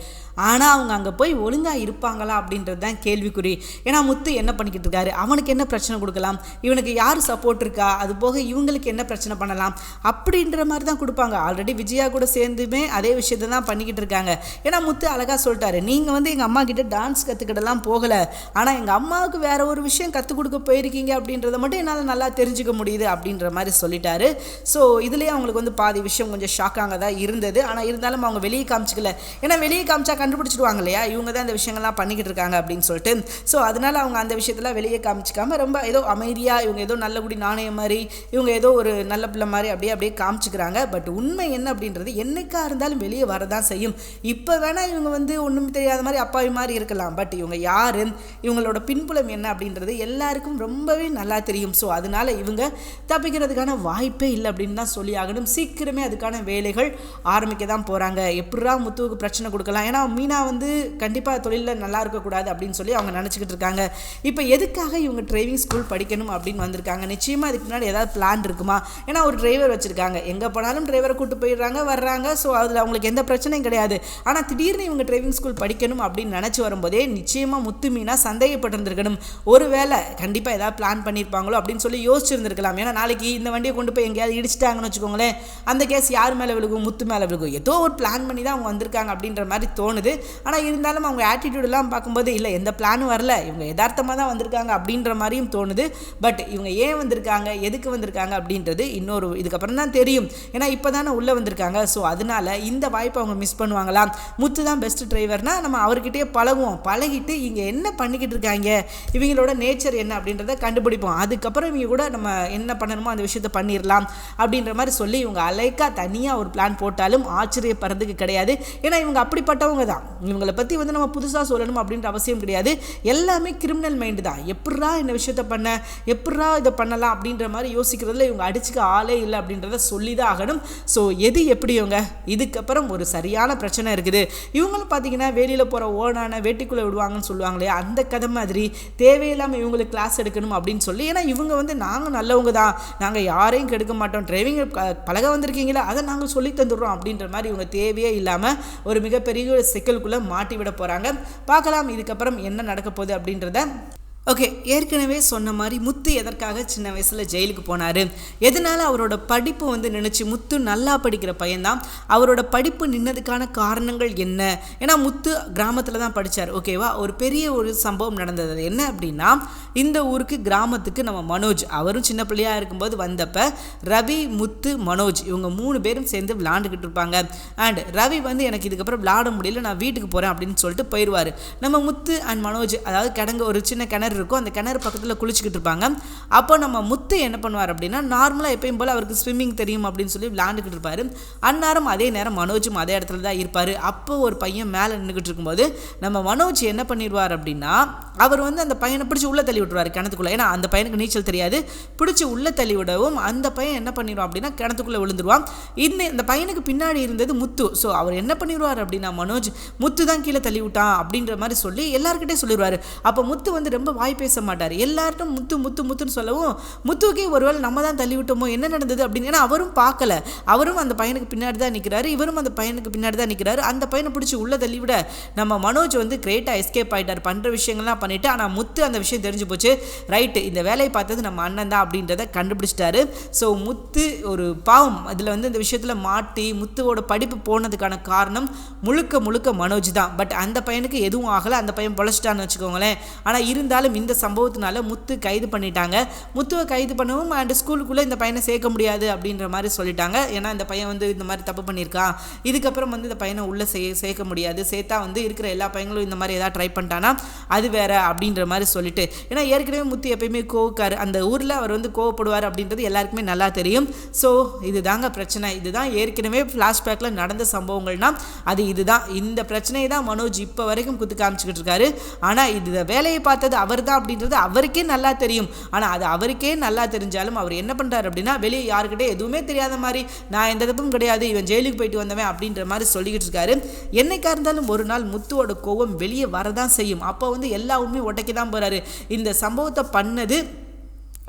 ஆனால் அவங்க அங்கே போய் ஒழுங்காக இருப்பாங்களா அப்படின்றது தான் கேள்விக்குறி. ஏன்னா முத்து என்ன பண்ணிக்கிட்டு இருக்காரு? அவனுக்கு என்ன பிரச்சனை கொடுக்கலாம்? இவனுக்கு யார் சப்போர்ட் இருக்கா? அது போக இவங்களுக்கு என்ன பிரச்சனை பண்ணலாம்? அப்படின்ற மாதிரி தான் கொடுப்பாங்க. ஆல்ரெடி விஜயா கூட சேர்ந்துமே அதே விஷயத்தை தான் பண்ணிக்கிட்டு இருக்காங்க. ஏன்னா முத்து அழகாக சொல்லிட்டாரு. நீங்கள் வந்து எங்கள் அம்மா கிட்ட டான்ஸ் கற்றுக்கிட்டலாம் போகலை. ஆனால் எங்கள் அம்மாவுக்கு வேற ஒரு விஷயம் கற்றுக் கொடுக்க போயிருக்கீங்க அப்படின்றத மட்டும் என்னால் நல்லா தெரிஞ்சுக்க முடியுது அப்படின்ற மாதிரி சொல்லிட்டாரு. ஸோ இதுலேயே அவங்களுக்கு வந்து பாதி விஷயம் கொஞ்சம் ஷாக்காக தான் இருந்தது. ஆனால் இருந்தாலும் அவங்க வெளியே காமிச்சிக்கல. ஏன்னா வெளியே காமிச்சா கண்டுபிடிச்சிடுவாங்க இல்லையா? இவங்க தான் இந்த விஷயங்கள்லாம் பண்ணிக்கிட்டு இருக்காங்க அப்படின்னு சொல்லிட்டு. ஸோ அதனால அவங்க அந்த விஷயத்தெல்லாம் வெளியே காமிச்சிக்காம ரொம்ப ஏதோ அமைதியாக இவங்க ஏதோ நல்லபடி நாணயம் மாதிரி இவங்க ஏதோ ஒரு நல்ல பிள்ளை மாதிரி அப்படியே அப்படியே காமிச்சிக்கிறாங்க. பட் உண்மை என்ன அப்படின்றது என்னைக்கா இருந்தாலும் வெளியே வரதான் செய்யும். இப்போ வேணால் இவங்க வந்து ஒன்றும் தெரியாத மாதிரி அப்பாவி மாதிரி இருக்கலாம். பட் இவங்க யார்? இவங்களோட பின்புலம் என்ன அப்படின்றது எல்லாருக்கும் ரொம்பவே நல்லா தெரியும். ஸோ அதனால இவங்க தப்பிக்கிறதுக்கான வாய்ப்பே இல்லை அப்படின்னு தான் சொல்லி ஆகணும். சீக்கிரமே அதுக்கான வேலைகள் ஆரம்பிக்க தான் போகிறாங்க எப்படா முத்துவுக்கு பிரச்சனை கொடுக்கலாம்? ஏன்னா மீனா வந்து கண்டிப்பாக தொழிலில் நல்லா இருக்கக்கூடாது அப்படின்னு சொல்லி அவங்க நினச்சிக்கிட்டு இருக்காங்க. இப்போ எதுக்காக இவங்க டிரைவிங் ஸ்கூல் படிக்கணும் அப்படின்னு வந்திருக்காங்க? நிச்சயமாக இதுக்கு முன்னாடி ஏதாவது பிளான் இருக்குமா? ஏன்னா ஒரு டிரைவர் வச்சுருக்காங்க. எங்கே போனாலும் டிரைவரை கூட்டு போயிடுறாங்க வர்றாங்க. ஸோ அதில் அவங்களுக்கு எந்த பிரச்சனையும் கிடையாது. ஆனால் திடீர்னு இவங்க டிரைவிங் ஸ்கூல் படிக்கணும் அப்படின்னு நினச்சி வரும்போதே நிச்சயமாக முத்து மீனா சந்தேகப்பட்டிருந்திருக்கணும். ஒருவேளை கண்டிப்பாக ஏதாவது பிளான் பண்ணியிருப்பாங்களோ அப்படின்னு சொல்லி யோசிச்சிருந்திருக்கலாம். ஏன்னா நாளைக்கு இந்த வண்டியை கொண்டு போய் எங்கேயாவது இடிச்சிட்டாங்கன்னு வச்சுக்கோங்களேன் அந்த கேஸ் யார் மேலே விழுகும் முத்து மேலே விழுகும் ஏதோ ஒரு பிளான் பண்ணி தான் அவங்க வந்திருக்காங்க அப்படின்ற மாதிரி தோணுது. ஆனால் இருந்தாலும் அவங்க ஆட்டிடியூடெல்லாம் பார்க்கும்போது இல்லை எந்த பிளானும் வரல. இவங்க யதார்த்தமாக தான் வந்திருக்காங்க அப்படின்ற மாதிரியும் தோணுது. பட் இவங்க ஏன் வந்திருக்காங்க? எதுக்கு வந்திருக்காங்க? அப்படின்றது இன்னொரு இதுக்கப்புறம் தான் தெரியும். ஏன்னா இப்போ தானே உள்ளே வந்திருக்காங்க. ஸோ அதனால இந்த வாய்ப்பை அவங்க மிஸ் பண்ணுவாங்களா முத்து தான் பெஸ்ட் டிரைவர்னால் நம்ம அவர்கிட்டயே பழகுவோம். பழகிட்டு இங்கே என்ன பண்ணிக்கிட்டு இருக்காங்க? இவங்களோட நேச்சர் என்ன? அப்படின்றத கண்டுபிடிப்போம். அதுக்கப்புறம் இவங்க கூட நம்ம என்ன பண்ணணுமோ அந்த விஷயத்த பண்ணிடலாம் அப்படின்ற மாதிரி சொல்லி இவங்க அலைக்கா தனியாக ஒரு பிளான் போட்டாலும் ஆச்சரியப்படுறதுக்கு கிடையாது. ஏன்னா இவங்க அப்படிப்பட்டவங்க தான். இவங்களை பற்றி வந்து நம்ம புதுசாக சொல்லணும் அப்படின்ற அவசியம் கிடையாது. எல்லாமே கிரிமினல் மைண்டு தான். எப்படா இந்த விஷயத்த பண்ண? எப்படா இதை பண்ணலாம் அப்படின்ற மாதிரி யோசிக்கிறதுல இவங்க அடிச்சுக்க ஆளே இல்லை அப்படின்றத சொல்லி தான் ஆகணும். ஸோ எது எப்படி இவங்க? இதுக்கப்புறம் ஒரு சரியான பிரச்சனை இருக்குது. இவங்களும் பார்த்தீங்கன்னா வெளியில் போகிற ஓனான வேட்டிக்குள்ளே விடுவாங்கன்னு சொல்லுவாங்க இல்லையா அந்த கதை மாதிரி. தேவையில்லாமல் இவங்களுக்கு கிளாஸ் எடுக்கணும் அப்படின்னு சொல்லி. ஏன்னா இவங்க வந்து நாங்கள் நல்லவங்க தான். நாங்கள் யாரையும் கெடுக்க மாட்டோம். டிரைவிங் பழக வந்திருக்கீங்களா? அதை நாங்கள் சொல்லி தந்துடுறோம் அப்படின்ற மாதிரி இவங்க தேவையே இல்லாமல் ஒரு மிகப்பெரிய சிக்கலுக்குள்ளே மாட்டி விட போகிறாங்க பார்க்கலாம் இதுக்கப்புறம் என்ன நடக்க போகுது அப்படின்றத ஓகே ஏற்கனவே சொன்ன மாதிரி முத்து எதற்காக சின்ன வயசில் ஜெயிலுக்கு போனார்? எதனால் அவரோட படிப்பு வந்து நினச்சி முத்து நல்லா படிக்கிற பையன்தான். அவரோட படிப்பு நின்னதுக்கான காரணங்கள் என்ன? ஏன்னா முத்து கிராமத்தில் தான் படித்தார் ஓகேவா ஒரு பெரிய ஒரு சம்பவம் நடந்தது. என்ன அப்படின்னா இந்த ஊருக்கு கிராமத்துக்கு நம்ம மனோஜ் அவரும் சின்ன பிள்ளையாக இருக்கும்போது வந்தப்ப ரவி முத்து மனோஜ் இவங்க மூணு பேரும் சேர்ந்து விளாண்டுக்கிட்டு இருப்பாங்க. அண்ட் ரவி வந்து எனக்கு இதுக்கப்புறம் விளாட முடியல. நான் வீட்டுக்கு போகிறேன் அப்படின்னு சொல்லிட்டு போயிடுவார் நம்ம முத்து அண்ட் மனோஜ் அதாவது கிடங்க ஒரு சின்ன கிணறு இருக்கும் அந்த கிணறு பக்கத்தில் குளிச்சுக்கிட்டு இருப்பாங்க. அப்போ நம்ம முத்து என்ன பண்ணுவார் அப்படின்னா நார்மலாக எப்பயும் போல் அவருக்கு ஸ்விம்மிங் தெரியும் அப்படின்னு சொல்லி விளாண்டுக்கிட்டு இருப்பார். அந்நேரம் அதே நேரம் மனோஜும் அதே இடத்துல தான் இருப்பார். அப்போ ஒரு பையன் மேலே நின்றுக்கிட்டு இருக்கும்போது நம்ம மனோஜ் என்ன பண்ணிடுவார் அப்படின்னா அவர் வந்து அந்த பையனை பிடிச்சி உள்ளே தள்ளி விட்டுருவார் கிணத்துக்குள்ளே. ஏன்னா அந்த பையனுக்கு நீச்சல் தெரியாது. பிடிச்சி உள்ளே தள்ளி விடவும் அந்த பையன் என்ன பண்ணிடுவான் அப்படின்னா கிணத்துக்குள்ளே விழுந்துருவான். இந்த இந்த பையனுக்கு பின்னாடி இருந்தது முத்து. ஸோ அவர் என்ன பண்ணிடுவார் அப்படின்னா மனோஜ் முத்து தான் கீழே தள்ளி விட்டான் அப்படின்ற மாதிரி சொல்லி எல்லாருக்கிட்டே சொல்லிடுவார். அப்போ முத்து வந்து ரொம்ப வாய் பேச மாட்டார். எல்லார்ட்டும் முத்து முத்து முத்துன்னு சொல்லவும் முத்துவுக்கே ஒருவேளை நம்ம தான் தள்ளி விட்டோமோ என்ன நடந்தது அப்படின்னு ஏன்னா அவரும் பார்க்கல. அவரும் அந்த பையனுக்கு பின்னாடி தான் நிற்கிறாரு இவரும் அந்த பையனுக்கு பின்னாடி தான் நிற்கிறாரு அந்த பையனை பிடிச்சி உள்ள தள்ளி விட நம்ம மனோஜ் வந்து கிரேட்டாக எஸ்கேப் ஆகிட்டார் பண்ணுற விஷயங்கள்லாம் பண்ணிட்டு ஆனால் முத்து அந்த விஷயம் தெரிஞ்சு போச்சு. ரைட்டு இந்த வேலையை பார்த்தது நம்ம அண்ணன் தான் அப்படின்றத கண்டுபிடிச்சிட்டாரு. ஸோ முத்து ஒரு பாவம். அதில் வந்து இந்த விஷயத்தில் மாட்டி முத்துவோட படிப்பு போனதுக்கான காரணம் முழுக்க முழுக்க மனோஜ் தான். பட் அந்த பையனுக்கு எதுவும் ஆகலை. அந்த பையன் பொழைச்சிட்டான்னு வச்சுக்கோங்களேன். ஆனால் இருந்தாலும் இந்த சம்பவத்தினால முத்து கைது பண்ணிட்டாங்க. முத்துவை கைது பண்ணவும் அண்ட் ஸ்கூலுக்குள்ளே இந்த பையனை சேர்க்க முடியாது அப்படின்ற மாதிரி சொல்லிட்டாங்க. ஏன்னா இந்த பையன் வந்து இந்த மாதிரி தப்பு பண்ணியிருக்கான். இதுக்கப்புறம் வந்து இந்த பையனை உள்ளே சே சேர்க்க முடியாது. சேர்த்தா வந்து இருக்கிற எல்லா பையங்களும் இந்த மாதிரி ஏதாவது ட்ரை பண்ணிட்டானா? அது வேற அப்படின்ற மாதிரி சொல்லிட்டு. ஏன்னா ஏற்கனவே முத்து எப்பயுமே கோவுக்காரு. அந்த ஊரில் அவர் வந்து கோவப்படுவார் அப்படின்றது எல்லாருக்குமே நல்லா தெரியும். ஸோ இதுதாங்க பிரச்சனை. இதுதான் ஏற்கனவே ஃப்ளாஷ்பேக்கில் நடந்த சம்பவங்கள்னா அது இதுதான். இந்த பிரச்சனையை தான் மனோஜ் இப்போ வரைக்கும் குத்து காமிச்சிக்கிட்டு இருக்காரு. ஆனால் இது வேலையை பார்த்தது அவர் தான் அப்படின்றது அவருக்கே நல்லா தெரியும். ஆனால் அது அவருக்கே நல்லா தெரிஞ்சாலும் அவர் என்ன பண்ணுறாரு அப்படின்னா வெளியே யாருக்கிட்டே எதுவுமே தெரியாத மாதிரி நான் எந்த தப்பும் கிடையாது இவன் ஜெயிலுக்கு போயிட்டு வந்தவன் அப்படின்ற மாதிரி சொல்லிக்கிட்டு இருக்காரு. என்னைக்கா இருந்தாலும் ஒரு நாள் முத்துவோட கோவம் வெளியே வரதான் செய்யும். அப்போ வந்து எல்லா உண்மையும் தான் போகிறாரு இந்த சம்பவத்தை பண்ணது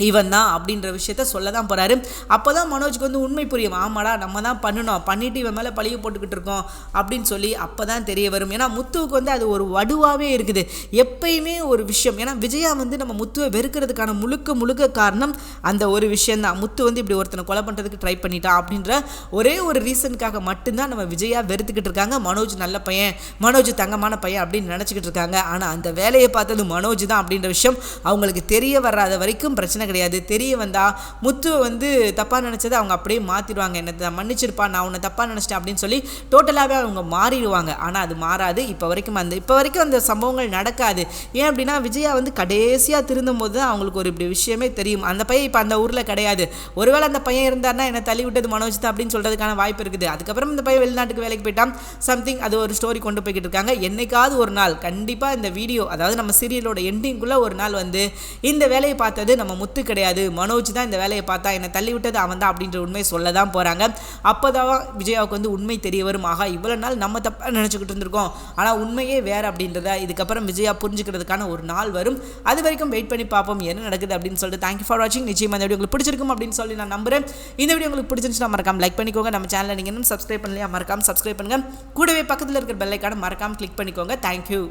இவன் தான் அப்படின்ற விஷயத்த சொல்ல தான் போகிறாரு அப்போ தான் மனோஜ்க்கு வந்து உண்மை புரியும். ஆமாடா நம்ம தான் பண்ணணும். பண்ணிட்டு இவன் மேலே பழிய போட்டுக்கிட்டு இருக்கோம் அப்படின்னு சொல்லி அப்போ தான் தெரிய வரும். ஏன்னா முத்துவுக்கு வந்து அது ஒரு வடுவாகவே இருக்குது. எப்பயுமே ஒரு விஷயம். ஏன்னா விஜயா வந்து நம்ம முத்துவை வெறுக்கிறதுக்கான முழுக்க முழுக்க காரணம் அந்த ஒரு விஷயந்தான் முத்து வந்து இப்படி ஒருத்தனை கொலை பண்ணுறதுக்கு ட்ரை பண்ணிட்டான் அப்படின்ற ஒரே ஒரு ரீசனுக்காக மட்டும்தான் நம்ம விஜயா வெறுத்துக்கிட்டு இருக்காங்க. மனோஜ் நல்ல பையன். மனோஜ் தங்கமான பையன் அப்படின்னு நினச்சிக்கிட்டு இருக்காங்க. ஆனால் அந்த வேலையை பார்த்தது மனோஜ் தான் அப்படின்ற விஷயம் அவங்களுக்கு தெரிய வராத வரைக்கும் பிரச்சனை கிடையாது. தெரிய வந்தா முத்து வந்து தப்பாக நினச்சதை அவங்க அப்படியே மாற்றிடுவாங்க என்ன மன்னிச்சிருப்பா நான் உன்னை தப்பாக நினச்சிட்டேன் அப்படின்னு சொல்லி டோட்டலாகவே அவங்க மாறிடுவாங்க. ஆனால் அது மாறாது. இப்போ வரைக்கும் அந்த இப்போ வரைக்கும் அந்த சம்பவங்கள் நடக்காது. ஏன் அப்படின்னா விஜயா வந்து கடைசியாக திருந்தும் போது தான் அவங்களுக்கு ஒரு இப்படி விஷயமே தெரியும். அந்த பையன் இப்போ அந்த ஊரில் கிடையாது. ஒருவேளை அந்த பையன் இருந்தார்னா என்னை தள்ளி விட்டது மனோஜ் தான் அப்படின்னு சொல்கிறதுக்கான வாய்ப்பு இருக்குது. அதுக்கப்புறம் இந்த பையன் வெளிநாட்டுக்கு வேலைக்கு போயிட்டான். சம்திங் அது ஒரு ஸ்டோரி கொண்டு போய்கிட்டு இருக்காங்க. என்னைக்காவது ஒரு நாள் கண்டிப்பாக இந்த வீடியோ அதாவது நம்ம சீரியலோட எண்டிங்குள்ளே ஒரு நாள் வந்து இந்த வேலையை பார்த்தது நம்ம முத்து கிடையாது. மனோஜ் தான் இந்த வேலையை பார்த்தா என்னை தள்ளி விட்டது அவன் தான் அப்படின்ற உண்மை சொல்ல தான் போகிறாங்க அப்போ தான் விஜயாவுக்கு வந்து உண்மை தெரிய வரும். ஆகா இவ்வளோ நாள் நம்ம தப்பாக நினச்சிக்கிட்டு இருந்திருக்கோம். ஆனால் உண்மையே வேறு அப்படின்றத இதுக்கப்புறம் விஜயா புரிஞ்சுக்கிறதுக்கான ஒரு நாள் வரும். அது வரைக்கும் வெயிட் பண்ணி பார்ப்போம் என்ன நடக்குது அப்படின்னு சொல்லிட்டு தேங்க்யூ ஃபார் வாட்சிங் நிச்சயமாக இந்த வீடியோ உங்களுக்கு பிடிச்சிருக்கும் அப்படின்னு சொல்லி நான் நம்புறேன். இந்த வீடியோ உங்களுக்கு பிடிச்சிருந்துச்சுன்னா மறக்காம லைக் பண்ணிக்கோங்க. நம்ம சேனலை நீங்கள் இன்னும் சப்ஸ்கிரைப் பண்ணலையா மறக்காம சப்ஸ்கிரைப் பண்ணுங்கள் கூடவே பக்கத்தில் இருக்கிற பெல்லைக்கான மறக்காம கிளிக் பண்ணிக்கோங்க. தேங்க்யூ